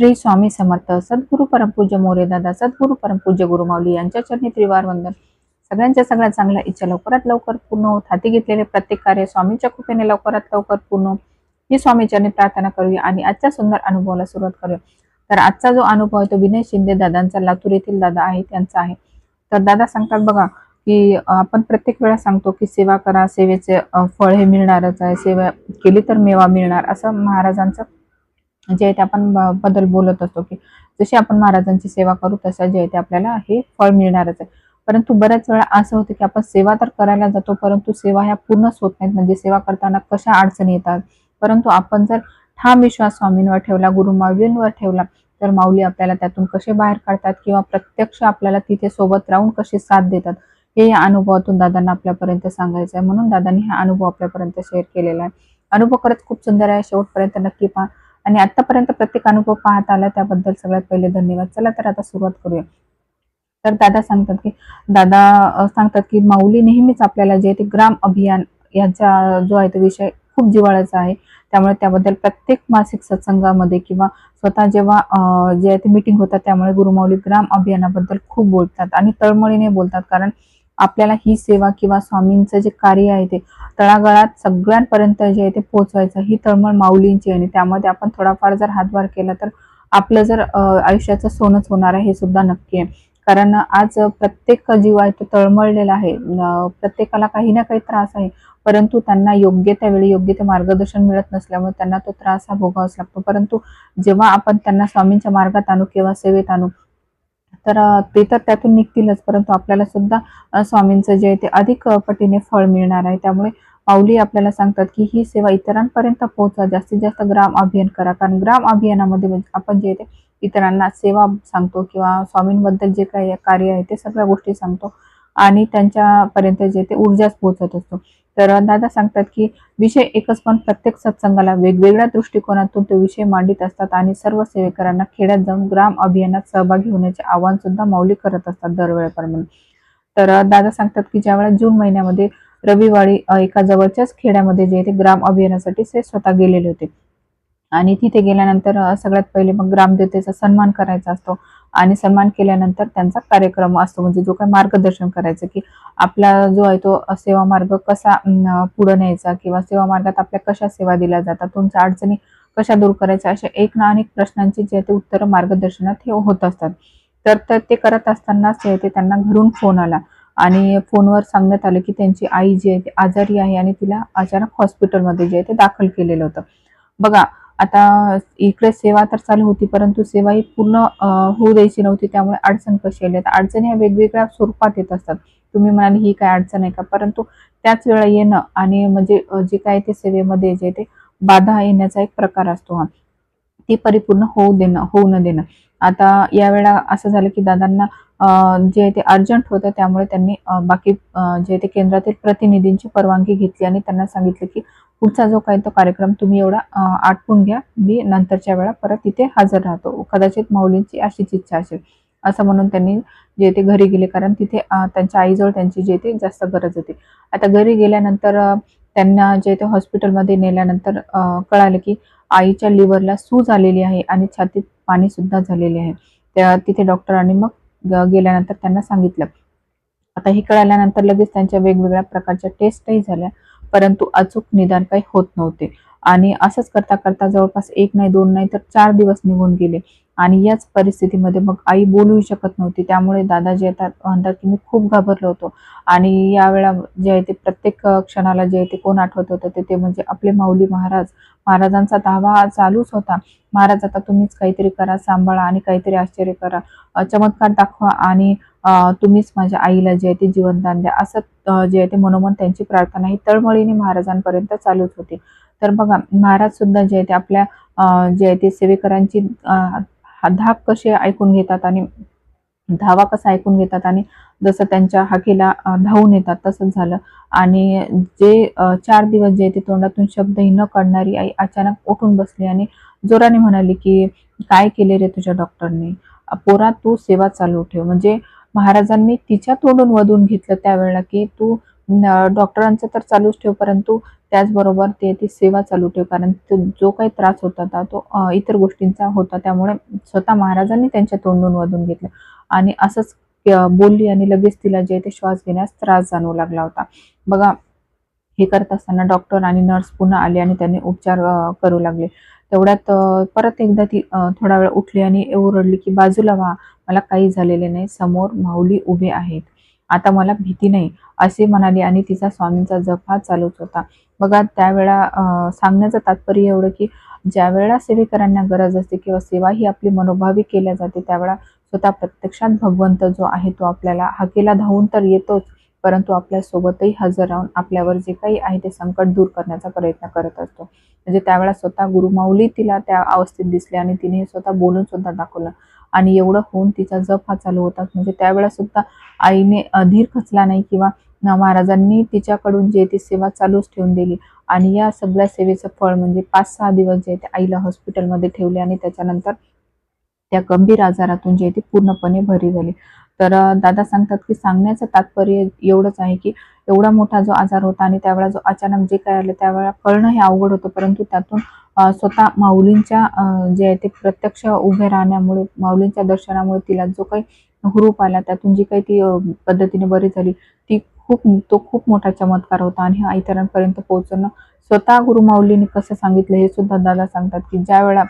श्री स्वामी समर्थ सद्गुरु परमपूज्य मोरेदादा दादा सद्गुरू परमपूज्य गुरुमावली यांच्या चरणी त्रिवार वंदन. सगळ्यांच्या सगळ्या चांगल्या इच्छा लवकरात लवकर पूर्ण होत हाती घेतलेले प्रत्येक कार्य स्वामींच्या कृपेने लवकरात लवकर पूर्ण ही स्वामी चरणी प्रार्थना करूया आणि आजच्या सुंदर अनुभवाला सुरुवात करूया. तर आजचा जो अनुभव आहे तो विनय शिंदे दादांचा लातूर येथील दादा आहे त्यांचा आहे. तर दादा सांगतात बघा की आपण प्रत्येक वेळा सांगतो की सेवा करा सेवेचे फळ हे मिळणारच आहे सेवा केली तर मेवा मिळणार असं महाराजांचं जे ते आपण ब- बद्दल बोलत असतो की जशी आपण महाराजांची सेवा करू तसं जे आहे ते आपल्याला हे फळ मिळणारच आहे. परंतु बऱ्याच वेळा असं होतं की आपण सेवा तर करायला जातो परंतु सेवा ह्या पूर्णच होत नाहीत. म्हणजे सेवा करताना कशा अडचणी येतात? परंतु आपण जर ठाम विश्वास स्वामींवर ठेवला गुरु माऊलींवर ठेवला तर माऊली आपल्याला त्यातून कसे बाहेर काढतात किंवा प्रत्यक्ष आपल्याला तिथे सोबत राहून कशी साथ देतात? हे या अनुभवातून दादांना आपल्यापर्यंत सांगायचं आहे. म्हणून दादांनी हा अनुभव आपल्यापर्यंत शेअर केलेला आहे. अनुभव खरंच खूप सुंदर आहे. शेवटपर्यंत नक्की पहा. आणि आतापर्यंत प्रत्येक अनुभव पाहत आला त्याबद्दल सगळ्यात पहिले धन्यवाद. चला तर आता सुरुवात करूया. तर दादा सांगतात की दादा सांगतात की माऊली नेहमीच आपल्याला जे ते ग्राम अभियान याचा जो आहे तो विषय खूप जिव्हाळ्याचा आहे. त्यामुळे त्याबद्दल प्रत्येक मासिक सत्संगामध्ये किंवा स्वतः जेव्हा जे आहे ते मीटिंग होतात त्यामुळे गुरुमाऊली ग्राम अभियानाबद्दल खूप बोलतात आणि तळमळीने बोलतात. कारण आपल्याला ही सेवा किंवा स्वामींचं जे कार्य आहे ते तळागाळात सगळ्यांपर्यंत जे आहे ते पोहोचवायचं ही तळमळ माऊलींची आणि त्यामध्ये आपण थोडाफार जर हातभार केला तर आपलं जर आयुष्याचं सोनच होणार आहे हे सुद्धा नक्की आहे. कारण आज प्रत्येक जीव आहे तो तळमळलेला आहे. प्रत्येकाला काही ना काही त्रास आहे. परंतु त्यांना योग्य त्यावेळी योग्य ते मार्गदर्शन मिळत नसल्यामुळे त्यांना तो त्रास हा भोगावाच लागतो. परंतु जेव्हा आपण त्यांना स्वामींच्या मार्गात आणू किंवा सेवेत आणू तर ते तर त्यातून निघतीलच. परंतु आपल्याला सुद्धा स्वामींचं जे आहे ते अधिक पटीने फळ मिळणार आहे. त्यामुळे माऊली आपल्याला सांगतात की ही सेवा इतरांपर्यंत पोहोचवा जास्तीत जास्त ग्राम अभियान करा. कारण ग्राम अभियानामध्ये म्हणजे आपण जे आहे ते इतरांना सेवा सांगतो किंवा स्वामींबद्दल जे काही कार्य आहे ते सगळ्या गोष्टी सांगतो आणि त्यांच्यापर्यंत जे ते ऊर्जाच पोहोचत असतो. तर दादा सांगतात की विषय एकच पण प्रत्येक सत्संगाला वेगवेगळ्या दृष्टिकोनातून ते विषय मांडित असतात आणि सर्व सेवेकरांना खेड्यात जाऊन ग्राम अभियानात सहभागी होण्याचे आवाहन सुद्धा माऊली करत असतात दरवेळेप्रमाणे तर दादा सांगतात की ज्यावेळेला जून महिन्यामध्ये रविवारी एका जवळच्याच खेड्यामध्ये जे आहे ते ग्राम अभियानासाठी ते स्वतः गेलेले होते. आणि तिथे गेल्यानंतर सगळ्यात पहिले मग ग्रामदेवतेचा सन्मान करायचा असतो. आणि सन्मान केल्यानंतर त्यांचा कार्यक्रम असतो. म्हणजे जो काही मार्गदर्शन करायचं की आपला जो आहे तो सेवा मार्ग कसा पुढे न्यायचा किंवा सेवा मार्गात आपल्या कशा सेवा दिल्या जातात तुमच्या अडचणी कशा दूर करायच्या अशा एक ना अनेक प्रश्नांची जे आहे ते उत्तर मार्गदर्शनात हे होत असतात. तर तर ते करत असतानाच जे ते त्यांना घरून फोन आला आणि फोनवर सांगण्यात आलं की त्यांची आई जी आहे ती आजारी आहे आणि तिला अचानक हॉस्पिटलमध्ये जे आहे ते दाखल केलेलं होतं. बघा आता इकडे सेवा तर चालू होती परंतु सेवा ही पूर्ण होऊ द्यायची नव्हती त्यामुळे अडचण कशी आली? आता अडचणी ह्या वेगवेगळ्या स्वरूपात येत असतात. तुम्ही म्हणाल ही काय अडचण आहे का? परंतु त्याच वेळा येणं आणि म्हणजे जे काय ते सेवेमध्ये जे ते बाधा येण्याचा एक प्रकार असतो हा. ती परिपूर्ण होऊ देणं होऊ न देणं. आता यावेळा असं झालं की दादांना जे ते अर्जंट होतं त्यामुळे त्यांनी बाकी जे ते केंद्रातील प्रतिनिधींची परवानगी घेतली आणि त्यांना सांगितलं की पुढचा जो काही तो कार्यक्रम तुम्ही एवढा आटपून घ्या. मी नंतरच्या वेळा परत तिथे हजर राहतो. कदाचित माऊलींची अशीच इच्छा असेल. असं म्हणून त्यांनी जे ते घरी गेले कारण तिथे त्यांच्या आईजवळ त्यांची जे ते जास्त गरज होती. आता घरी गेल्यानंतर त्यांना जे ते हॉस्पिटलमध्ये नेल्यानंतर कळालं की आईच्या लिव्हरला सूज आलेली आहे आणि छातीत पाणी सुद्धा झालेले आहे. त्या तिथे डॉक्टरांनी मग गेल्यानंतर त्यांना सांगितलं. आता हे कळाल्यानंतर लगेच त्यांच्या वेगवेगळ्या प्रकारच्या टेस्टही झाल्या. परंतु अचूक निदान काही होत नव्हते. आणि असंच करता करता जवळपास एक नाही दोन नाही तर चार दिवस निघून गेले. आणि याच परिस्थितीमध्ये मग आई बोलूही शकत नव्हती. त्यामुळे दादाजी येतात म्हणतात की मी खूप घाबरलो होतो. आणि यावेळा जे आहे ते प्रत्येक क्षणाला जे आहे ते कोण आठवत होतं ते ते म्हणजे आपले माऊली महाराज महाराजांचा दावा हा चालूच होता. महाराज आता तुम्हीच काहीतरी करा सांभाळा आणि काहीतरी आश्चर्य करा. चमत्कार दाखवा आणि तुम्हीच माझ्या आईला जे आहे ते जीवनदान द्या. असं जे आहे ते मनोमन त्यांची प्रार्थना ही तळमळीने महाराजांपर्यंत चालूच होती. तर बघा महाराज सुद्धा जे आहे ते आपल्या जे आहे ते सेवेकरांची धाक कसे ऐकून घेतात आणि धावा कसा ऐकून घेतात आणि जसं त्यांच्या हाकेला धावून येतात तसंच झालं. आणि जे चार दिवस जे ते तोंडातून शब्दही न काढणारी आई अचानक उठून बसली आणि जोराने म्हणाली की काय केले रे तुझ्या डॉक्टरने पोरा तू सेवा चालू ठेव. म्हणजे महाराजांनी तिच्या तोंडून वधून घेतलं त्यावेळेला की तू डॉक्टरांचं तर चालूच ठेव परंतु त्याचबरोबर ते ती सेवा चालू ठेव कारण तो जो काही त्रास होता तो इतर गोष्टींचा होता. त्यामुळे स्वतः महाराजांनी त्यांच्या तोंडून वधून घेतलं. आणि असंच बोलली आणि लगेच तिला जे ते श्वास घेण्यास त्रास जाणवू लागला होता. बघा हे करत असताना डॉक्टर आणि नर्स पुन्हा आले आणि त्यांनी उपचार करू लागले. तेवढ्यात परत एकदा ती थोडा वेळ उठली आणि ओरडली की बाजूला व्हा मला काही झालेले नाही समोर माऊली उभे आहेत. आता मला भीती नाही असे म्हणाली आणि तिचा स्वामींचा जप हा चालूच होता. बघा त्यावेळा सांगण्याचं तात्पर्य एवढं की ज्या वेळेला सेवेकरांना गरज असते किंवा सेवा ही आपली मनोभावी केल्या जाते त्यावेळा स्वतः प्रत्यक्षात भगवंत जो आहे तो आपल्याला हाकेला धावून तर येतोच परंतु आपल्या सोबतही हजर राहून आपल्यावर जे काही आहे ते संकट दूर करण्याचा प्रयत्न करत असतो. म्हणजे त्यावेळा स्वतः गुरुमाऊली तिला त्या अवस्थेत दिसले आणि तिने स्वतः बोलून सुद्धा दाखवलं. आणि एवढं होऊन तिचा जप हा चालू होता. म्हणजे त्यावेळा सुद्धा आईने अधीर खचला नाही किंवा महाराजांनी तिच्याकडून जे ती सेवा चालूच ठेवून दिली. आणि या सगळ्या सेवेचं फळ म्हणजे पाच सहा दिवस जे आहे ते आईला हॉस्पिटलमध्ये ठेवले आणि त्याच्यानंतर त्या गंभीर आजारातून जे आहे ती पूर्णपणे भरी झाली. तर दादा सांगतात की सांगण्याचं तात्पर्य एवढंच आहे की एवढा मोठा जो आजार होता आणि त्यावेळेला जो अचानक जे काय आलं त्यावेळेला कळणं हे अवघड होतं. परंतु त्यातून स्वतः माऊलींच्या जे आहे ते प्रत्यक्ष उभे राहण्यामुळे माऊलींच्या दर्शनामुळे तिला जो काही हुरूप आला त्यातून जी काही ती पद्धतीने बरी झाली ती खूप तो खूप मोठा चमत्कार होता आणि हा इतरांपर्यंत पोहोचणं स्वतः गुरुमाऊलीने कसं सांगितलं हे सुद्धा दादा सांगतात की ज्या वेळा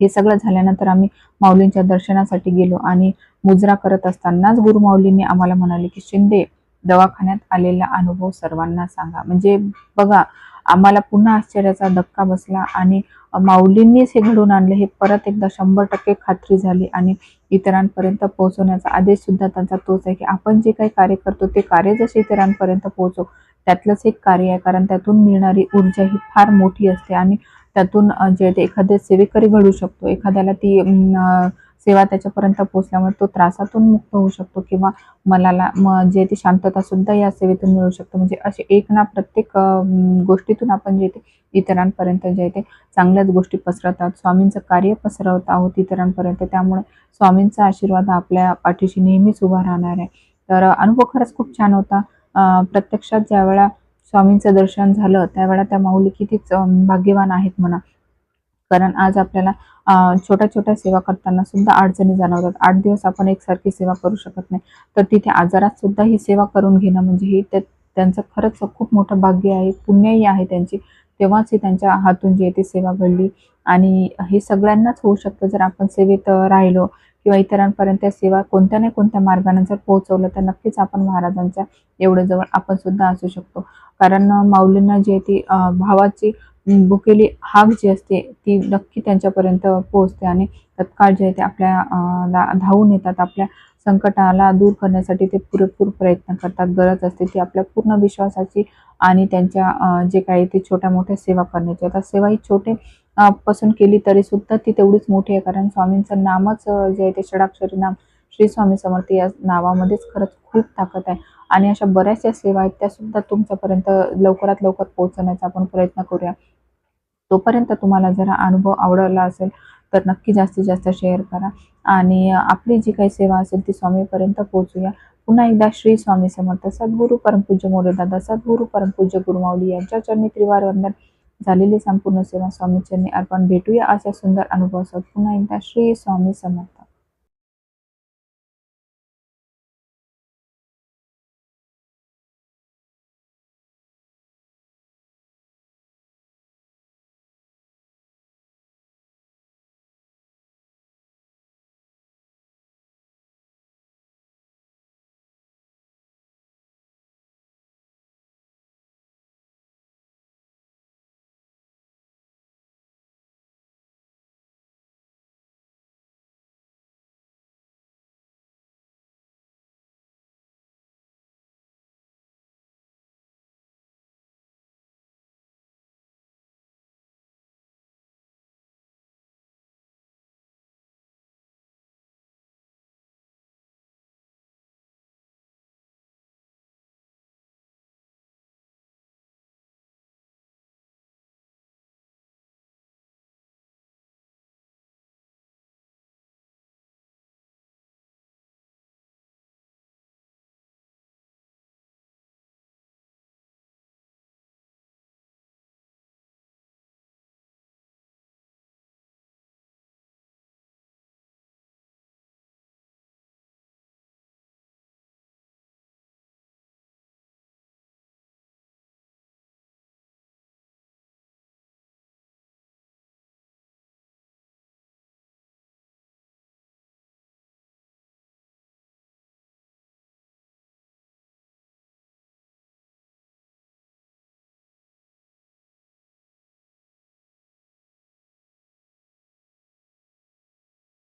हे सगळं झाल्यानंतर आम्ही माऊलींच्या दर्शनासाठी गेलो आणि मुजरा करत असतानाच गुरुमाऊलींनी आम्हाला म्हणाले की शिंदे दवाखान्यात आलेला अनुभव सर्वांना सांगा. म्हणजे बघा आम्हाला पुन्हा आश्चर्याचा धक्का बसला आणि माऊलींनीच हे घडवून आणले. हे परत एकदा शंभर टक्के खात्री झाली आणि इतरांपर्यंत पोहोचवण्याचा आदेश सुद्धा त्यांचा तोच आहे की आपण जे काही कार्य करतो ते कार्य जसे इतरांपर्यंत पोहोचव त्यातलंच एक कार्य आहे. कारण त्यातून मिळणारी ऊर्जा ही फार मोठी असते आणि त्यातून जे ते एखादे सेवेकरी घडू शकतो एखाद्याला ती अं, सेवा त्याच्यापर्यंत पोहोचल्यामुळे तो त्रासातून मुक्त होऊ शकतो किंवा मनाला म जे ते ती शांतता सुद्धा या सेवेतून मिळू शकतो. म्हणजे असे एक ना प्रत्येक गोष्टीतून आपण जे ते इतरांपर्यंत जे ते चांगल्याच गोष्टी पसरवतात स्वामींचं कार्य पसरवत आहोत इतरांपर्यंत त्यामुळे स्वामींचा आशीर्वाद आपल्या पाठीशी नेहमीच उभा राहणार आहे. तर अनुभव खरंच खूप छान होता. प्रत्यक्षात ज्यावेळा स्वामींचं दर्शन झालं त्यावेळेला त्या माऊली कितीच भाग्यवान आहेत म्हणा. कारण आज आपल्याला छोट्या छोट्या सेवा करताना सुद्धा अडचणी जाणवतात. आठ दिवस आपण एकसारखी सेवा करू शकत नाही. तर तिथे आजारात सुद्धा ही सेवा करून घेणं म्हणजे ही त्या त्यांचं खरंच खूप मोठं भाग्य आहे पुण्यही आहे त्यांची. तेव्हाच ही त्यांच्या हातून जी आहे ती सेवा घडली. आणि हे सगळ्यांनाच होऊ शकतं जर आपण सेवेत राहिलो किंवा इतरांपर्यंत त्या सेवा कोणत्या ना कोणत्या मार्गाने जर पोहोचवलं तर नक्कीच आपण महाराजांच्या एवढं जवळ आपण सुद्धा असू शकतो. कारण माऊलींना जी आहे ती भावाची बुकेली भुकेली हाक जी असते ती नक्की त्यांच्यापर्यंत पोहोचते आणि तत्काळ जे आहे ते आपल्या ला धावून येतात आपल्या संकटाला दूर करण्यासाठी ते पुरेपूर प्रयत्न करतात गरज असते ती आपल्या पूर्ण विश्वासाची आणि त्यांच्या जे काही ते छोट्या मोठ्या सेवा करण्याची. आता सेवा ही छोटे पासून केली तरी सुद्धा ती तेवढीच मोठी आहे कारण स्वामींचं नामच जे आहे ते षडाक्षरी नाम श्री स्वामी समर्थ या नावामध्येच खरंच खूप ताकद आहे. आणि अशा बऱ्याचशा सेवा आहेत त्या सुद्धा तुमच्यापर्यंत लवकरात लवकर पोहोचवण्याचा आपण प्रयत्न करूया. तोपर्यंत तुम्हाला जरा अनुभव आवडला असेल तर नक्की जास्तीत जास्त शेअर करा. आणि आपली जी काही सेवा असेल ती स्वामीपर्यंत पोहोचूया. पुन्हा एकदा श्री स्वामी समर्थ सद्गुरू परमपूज्य मोरेदादा सद्गुरू परमपूज्य गुरुमाऊली यांच्या चरणी त्रिवार वंदन झालेली संपूर्ण सेवा स्वामीचरणी अर्पण भेटूया अशा सुंदर अनुभवासह पुन्हा एकदा श्री स्वामी समर्थ.